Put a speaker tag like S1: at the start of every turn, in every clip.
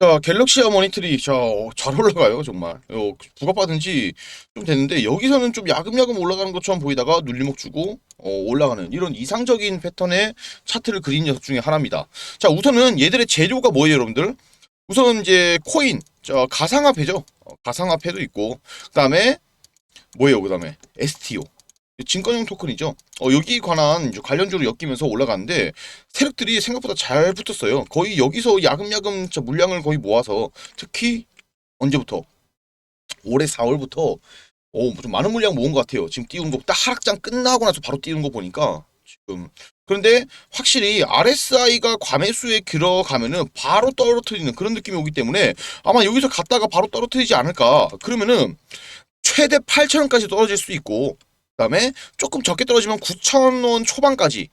S1: 자, 갤럭시아 모니터리 자, 어, 잘 올라가요, 정말. 어, 부각받은 지 좀 됐는데 여기서는 좀 야금야금 올라가는 것처럼 보이다가 눌림목 주고 어, 올라가는 이런 이상적인 패턴의 차트를 그린 녀석 중에 하나입니다. 자, 우선은 얘들의 재료가 뭐예요, 여러분들? 우선 이제 코인, 저 가상화폐죠. 어, 가상화폐도 있고 그다음에 뭐예요, 그다음에 STO. 증권형 토큰이죠. 어, 여기 관한 관련주로 엮이면서 올라가는데 세력들이 생각보다 잘 붙었어요. 거의 여기서 야금야금 저 물량을 거의 모아서 특히 언제부터 올해 4월부터 오, 좀 많은 물량 모은 것 같아요. 지금 띄운 거딱 하락장 끝나고 나서 바로 띄운 거 보니까 지금 그런데 확실히 RSI가 과매수에 들어가면은 바로 떨어뜨리는 그런 느낌이 오기 때문에 아마 여기서 갔다가 바로 떨어뜨리지 않을까. 그러면은 최대 8,000원까지 떨어질 수 있고 그다음에 조금 적게 떨어지면 9,000원 초반까지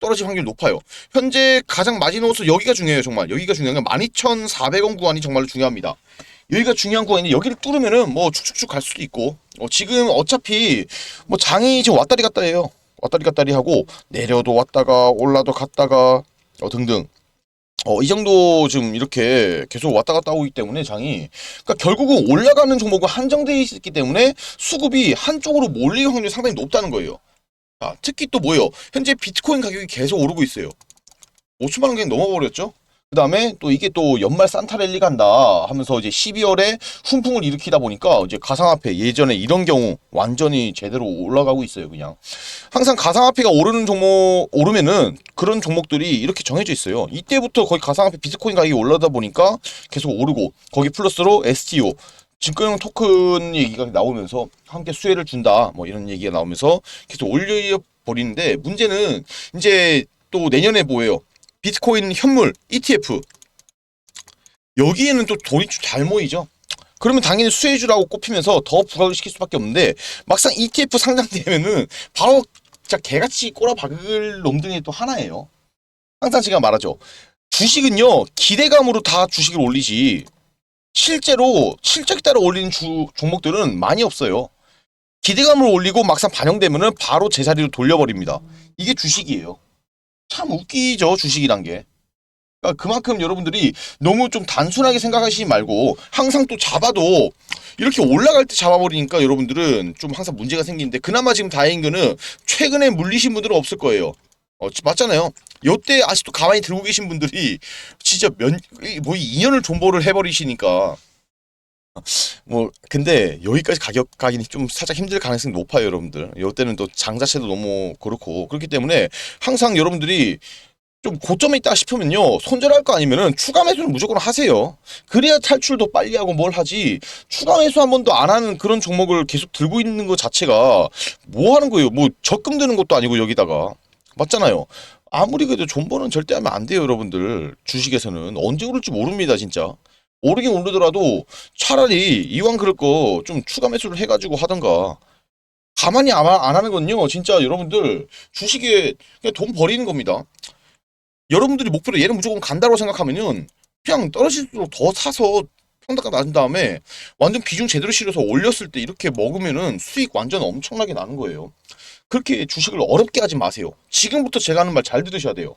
S1: 떨어질 확률이 높아요. 현재 가장 마지노선 여기가 중요해요, 정말. 여기가 중요한 건 12,400원 구간이 정말로 중요합니다. 여기가 중요한 구간인데 여기를 뚫으면은 뭐 축축축 갈 수도 있고 어, 지금 어차피 뭐 장이 지금 왔다리 갔다 해요. 왔다리 갔다리 하고 내려도 왔다가 올라도 갔다가 어, 등등. 어, 이 정도 지금 이렇게 계속 왔다 갔다 오기 때문에 장이 그러니까 결국은 올라가는 종목은 한정되어 있기 때문에 수급이 한쪽으로 몰릴 확률이 상당히 높다는 거예요. 아, 특히 또 뭐예요? 현재 비트코인 가격이 계속 오르고 있어요. 5천만 원 그냥 넘어버렸죠? 그 다음에 또 이게 또 연말 산타랠리 간다 하면서 이제 12월에 훈풍을 일으키다 보니까 이제 가상화폐 예전에 이런 경우 완전히 제대로 올라가고 있어요, 그냥. 항상 가상화폐가 오르는 종목, 오르면은 그런 종목들이 이렇게 정해져 있어요. 이때부터 거의 가상화폐 비트코인 가격이 올라다 보니까 계속 오르고 거기 플러스로 STO, 증권형 토큰 얘기가 나오면서 함께 수혜를 준다 뭐 이런 얘기가 나오면서 계속 올려 버리는데 문제는 이제 또 내년에 뭐예요? 비트코인 현물 ETF 여기에는 또 돈이 좀 잘 모이죠. 그러면 당연히 수혜주라고 꼽히면서 더 부각을 시킬 수밖에 없는데 막상 ETF 상장되면은 바로 진짜 개같이 꼬라박을 놈들이 또 하나예요. 항상 제가 말하죠. 주식은요 기대감으로 다 주식을 올리지 실제로 실적에 따라 올리는 주, 종목들은 많이 없어요. 기대감을 올리고 막상 반영되면은 바로 제자리로 돌려버립니다. 이게 주식이에요. 참 웃기죠, 주식이란 게. 그러니까 그만큼 여러분들이 너무 좀 단순하게 생각하시지 말고 항상 또 잡아도 이렇게 올라갈 때 잡아버리니까 여러분들은 좀 항상 문제가 생기는데 그나마 지금 다행인 거는 최근에 물리신 분들은 없을 거예요. 어, 맞잖아요. 요때 아직도 가만히 들고 계신 분들이 진짜 몇, 뭐 2년을 존버를 해버리시니까. 뭐, 근데 여기까지 가격 가기는 좀 살짝 힘들 가능성이 높아요, 여러분들. 요때는 또 장 자체도 너무 그렇고. 그렇기 때문에 항상 여러분들이 좀 고점에 있다 싶으면요. 손절할 거 아니면은 추가 매수는 무조건 하세요. 그래야 탈출도 빨리 하고 뭘 하지. 추가 매수 한 번도 안 하는 그런 종목을 계속 들고 있는 것 자체가 뭐 하는 거예요? 뭐 적금 드는 것도 아니고 여기다가. 맞잖아요. 아무리 그래도 존버는 절대 하면 안 돼요, 여러분들. 주식에서는 언제 오를지 모릅니다, 진짜. 오르긴 오르더라도 차라리 이왕 그럴 거 좀 추가 매수를 해가지고 하던가. 가만히 안, 하- 안 하는 건요, 진짜 여러분들 주식에 그냥 돈 버리는 겁니다. 여러분들이 목표로 얘는 무조건 간다고 생각하면은 그냥 떨어질수록 더 사서 평가가 낮은 다음에 완전 비중 제대로 실어서 올렸을 때 이렇게 먹으면은 수익 완전 엄청나게 나는 거예요. 그렇게 주식을 어렵게 하지 마세요. 지금부터 제가 하는 말 잘 들으셔야 돼요.